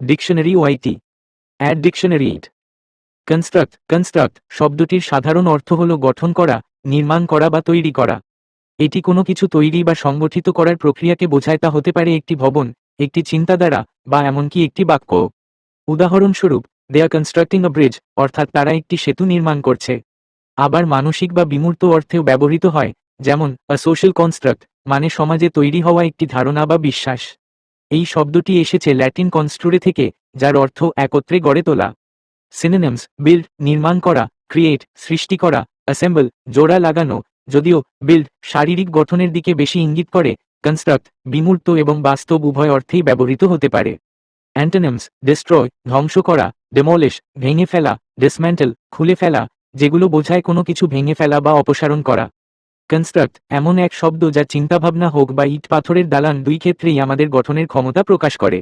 Dictionary YT add dictionary it construct construct শব্দটির সাধারণ অর্থ হল গঠন করা, নির্মাণ করা বা তৈরি করা। এটি কোনো কিছু তৈরি বা সংগঠিত করার প্রক্রিয়াকে বোঝায় তা হতে পারে একটি ভবন, একটি চিন্তাধারা বা এমনকি একটি বাক্য। উদাহরণস্বরূপ দে আর কনস্ট্রাক্টিং আ ব্রিজ অর্থাৎ তারা একটি সেতু নির্মাণ করছে। আবার মানসিক বা বিমূর্ত অর্থেও ব্যবহৃত হয়, যেমন আ সোশ্যাল কনস্ট্রাক্ট মানে সমাজে তৈরি হওয়া একটি ধারণা বা বিশ্বাস। এই শব্দটি এসেছে ল্যাটিন কনস্ট্রুরে থেকে, যার অর্থ একত্রে গড়ে তোলা। সিনোনিমস বিল্ড নির্মাণ করা ক্রিয়েট সৃষ্টি করা অ্যাসেম্বল জোড়া লাগানো, যদিও বিল্ড শারীরিক গঠনের দিকে বেশি ইঙ্গিত করে কনস্ট্রাক্ট বিমূর্ত এবং বাস্তব উভয় অর্থেই ব্যবহৃত হতে পারে। অ্যান্টোনিমস ডিস্ট্রয় ধ্বংস করা ডেমলিশ ভেঙে ফেলা ডিসম্যান্টেল খুলে ফেলা, যেগুলো বোঝায় কোনো কিছু ভেঙে ফেলা বা অপসারণ করা। কনস্ট্রাক্ট এমন এক শব্দ যা চিন্তাভাবনা হোক বা ইট পাথরের দালান দুই ক্ষেত্রেই আমাদের গঠনের ক্ষমতা প্রকাশ করে।